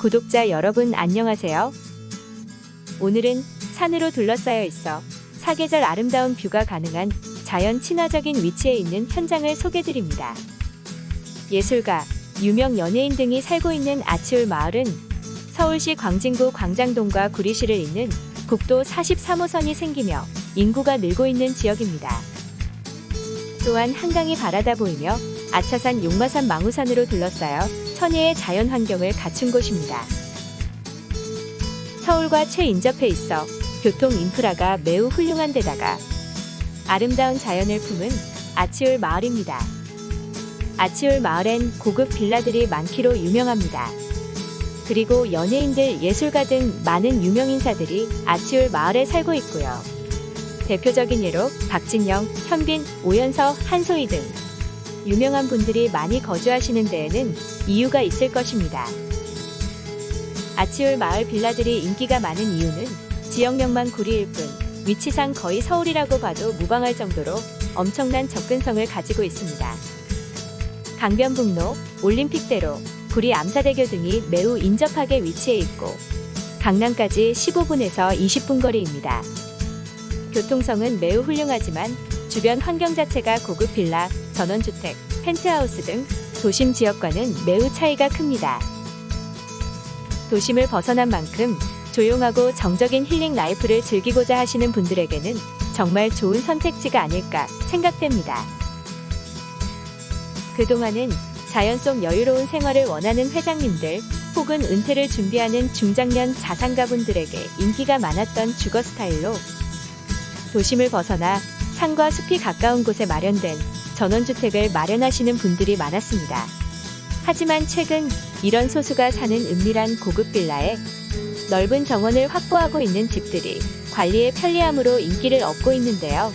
구독자 여러분 안녕하세요. 오늘은 산으로 둘러싸여 있어 사계절 아름다운 뷰가 가능한 자연 친화적인 위치에 있는 현장을 소개드립니다. 예술가, 유명 연예인 등이 살고 있는 아치울 마을은 서울시 광진구 광장동과 구리시를 잇는 국도 43호선이 생기며 인구가 늘고 있는 지역입니다. 또한 한강이 바라다 보이며 아차산 용마산 망우산으로 둘러싸여 천혜의 자연 환경을 갖춘 곳입니다. 서울과 최인접해 있어 교통 인프라가 매우 훌륭한 데다가 아름다운 자연을 품은 아치울 마을입니다. 아치울 마을엔 고급 빌라들이 많기로 유명합니다. 그리고 연예인들, 예술가 등 많은 유명 인사들이 아치울 마을에 살고 있고요. 대표적인 예로 박진영, 현빈, 오연서, 한소희 등 유명한 분들이 많이 거주하시는 데에는 이유가 있을 것입니다. 아치울 마을 빌라들이 인기가 많은 이유는 지역명만 구리일 뿐 위치상 거의 서울이라고 봐도 무방할 정도로 엄청난 접근성을 가지고 있습니다. 강변북로, 올림픽대로, 구리 암사대교 등이 매우 인접하게 위치해 있고 강남까지 15분에서 20분 거리입니다. 교통성은 매우 훌륭하지만 주변 환경 자체가 고급 빌라, 전원주택, 펜트하우스 등 도심 지역과는 매우 차이가 큽니다. 도심을 벗어난 만큼 조용하고 정적인 힐링 라이프를 즐기고자 하시는 분들에게는 정말 좋은 선택지가 아닐까 생각됩니다. 그동안은 자연 속 여유로운 생활을 원하는 회장님들 혹은 은퇴를 준비하는 중장년 자산가분들에게 인기가 많았던 주거 스타일로 도심을 벗어나 산과 숲이 가까운 곳에 마련된 전원주택을 마련하시는 분들이 많았습니다. 하지만 최근 이런 소수가 사는 은밀한 고급 빌라에 넓은 정원을 확보하고 있는 집들이 관리의 편리함으로 인기를 얻고 있는데요.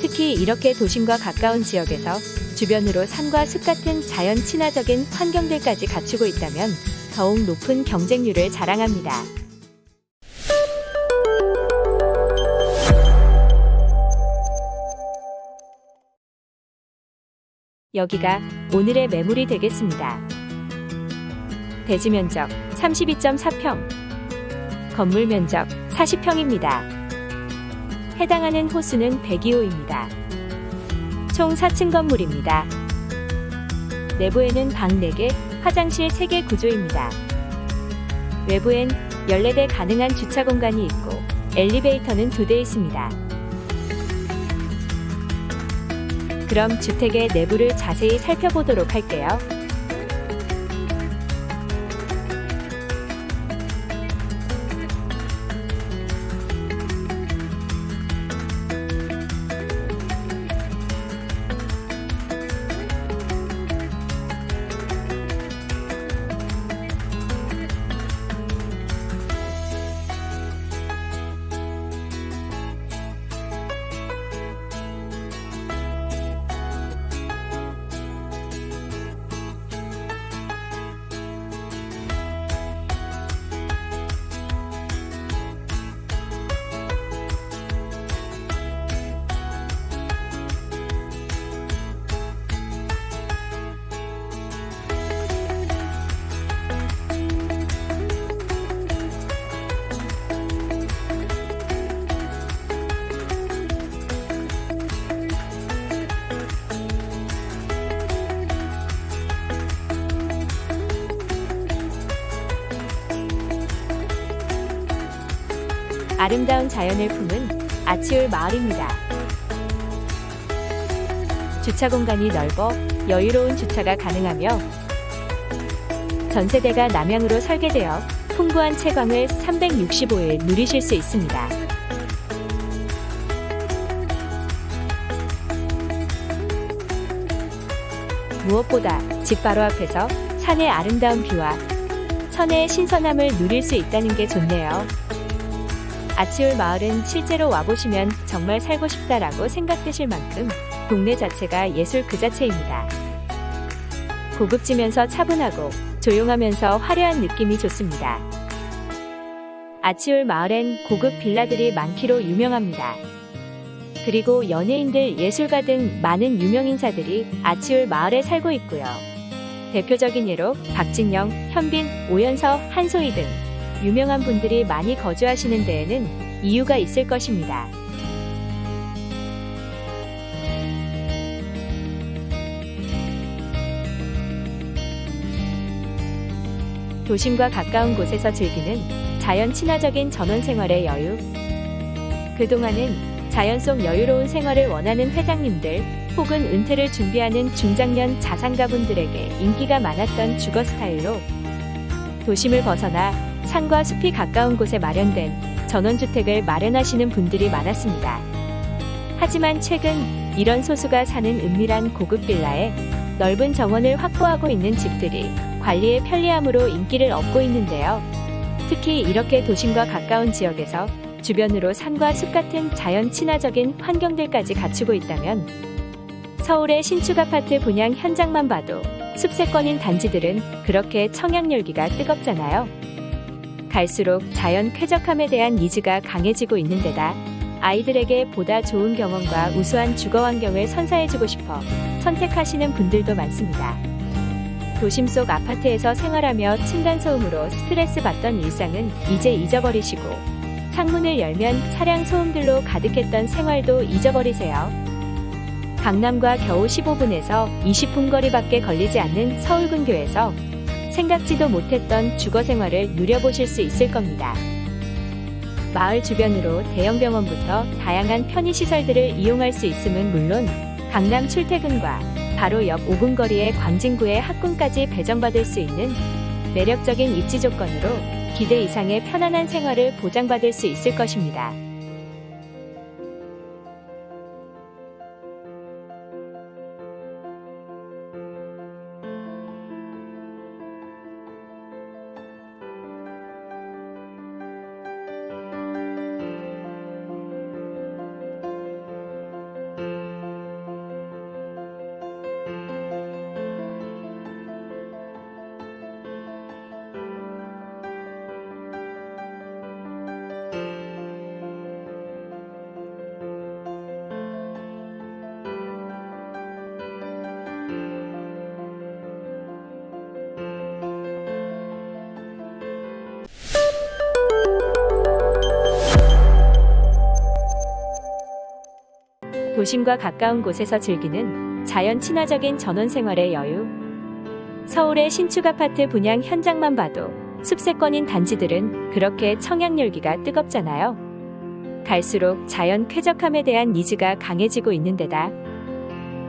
특히 이렇게 도심과 가까운 지역에서 주변으로 산과 숲 같은 자연 친화적인 환경들까지 갖추고 있다면 더욱 높은 경쟁률을 자랑합니다. 여기가 오늘의 매물이 되겠습니다. 대지 면적 32.4평, 건물 면적 40평입니다. 해당하는 호수는 102호입니다. 총 4층 건물입니다. 내부에는 방 4개, 화장실 3개 구조입니다. 외부엔 14대 가능한 주차 공간이 있고 엘리베이터는 2대 있습니다. 그럼 주택의 내부를 자세히 살펴보도록 할게요. 아름다운 자연을 품은 아치울 마을입니다. 주차 공간이 넓어 여유로운 주차가 가능하며 전세대가 남향으로 설계되어 풍부한 채광을 365일 누리실 수 있습니다. 무엇보다 집 바로 앞에서 산의 아름다운 뷰와 천혜의 신선함을 누릴 수 있다는 게 좋네요. 아치울 마을은 실제로 와보시면 정말 살고 싶다라고 생각되실 만큼 동네 자체가 예술 그 자체입니다. 고급지면서 차분하고 조용하면서 화려한 느낌이 좋습니다. 아치올 마을엔 고급 빌라들이 많기로 유명합니다. 그리고 연예인들, 예술가 등 많은 유명 인사들이 아치올 마을에 살고 있고요. 대표적인 예로 박진영, 현빈, 오연서, 한소희 등 유명한 분들이 많이 거주하시는 데에는 이유가 있을 것입니다. 도심과 가까운 곳에서 즐기는 자연 친화적인 전원 생활의 여유. 그동안은 자연 속 여유로운 생활을 원하는 회장님들 혹은 은퇴를 준비하는 중장년 자산가분들에게 인기가 많았던 주거 스타일로 도심을 벗어나 산과 숲이 가까운 곳에 마련된 전원주택을 마련하시는 분들이 많았습니다. 하지만 최근 이런 소수가 사는 은밀한 고급 빌라에 넓은 정원을 확보하고 있는 집들이 관리의 편리함으로 인기를 얻고 있는데요. 특히 이렇게 도심과 가까운 지역에서 주변으로 산과 숲 같은 자연 친화적인 환경들까지 갖추고 있다면 서울의 신축 아파트 분양 현장만 봐도 숲세권인 단지들은 그렇게 청약 열기가 뜨겁잖아요. 갈수록 자연 쾌적함에 대한 니즈가 강해지고 있는 데다 아이들에게 보다 좋은 경험과 우수한 주거 환경을 선사해주고 싶어 선택하시는 분들도 많습니다. 도심 속 아파트에서 생활하며 층간소음으로 스트레스 받던 일상은 이제 잊어버리시고 창문을 열면 차량 소음들로 가득했던 생활도 잊어버리세요. 강남과 겨우 15분에서 20분 거리밖에 걸리지 않는 서울 근교에서 생각지도 못했던 주거 생활을 누려보실 수 있을 겁니다. 마을 주변으로 대형 병원부터 다양한 편의시설들을 이용할 수 있음은 물론 강남 출퇴근과 바로 옆 5분 거리의 광진구의 학군까지 배정받을 수 있는 매력적인 입지 조건으로 기대 이상의 편안한 생활을 보장받을 수 있을 것입니다. 도심과 가까운 곳에서 즐기는 자연 친화적인 전원 생활의 여유. 서울의 신축 아파트 분양 현장만 봐도 숲세권인 단지들은 그렇게 청약 열기가 뜨겁잖아요. 갈수록 자연 쾌적함에 대한 니즈가 강해지고 있는 데다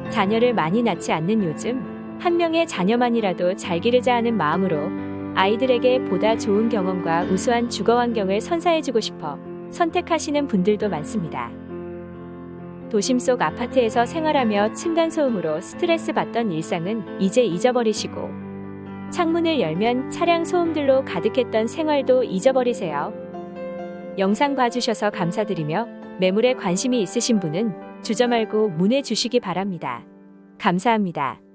자녀를 많이 낳지 않는 요즘 한 명의 자녀만이라도 잘 기르자 하는 마음으로 아이들에게 보다 좋은 경험과 우수한 주거 환경을 선사해주고 싶어 선택하시는 분들도 많습니다. 도심 속 아파트에서 생활하며 층간소음으로 스트레스 받던 일상은 이제 잊어버리시고 창문을 열면 차량 소음들로 가득했던 생활도 잊어버리세요. 영상 봐주셔서 감사드리며 매물에 관심이 있으신 분은 주저 말고 문의 주시기 바랍니다. 감사합니다.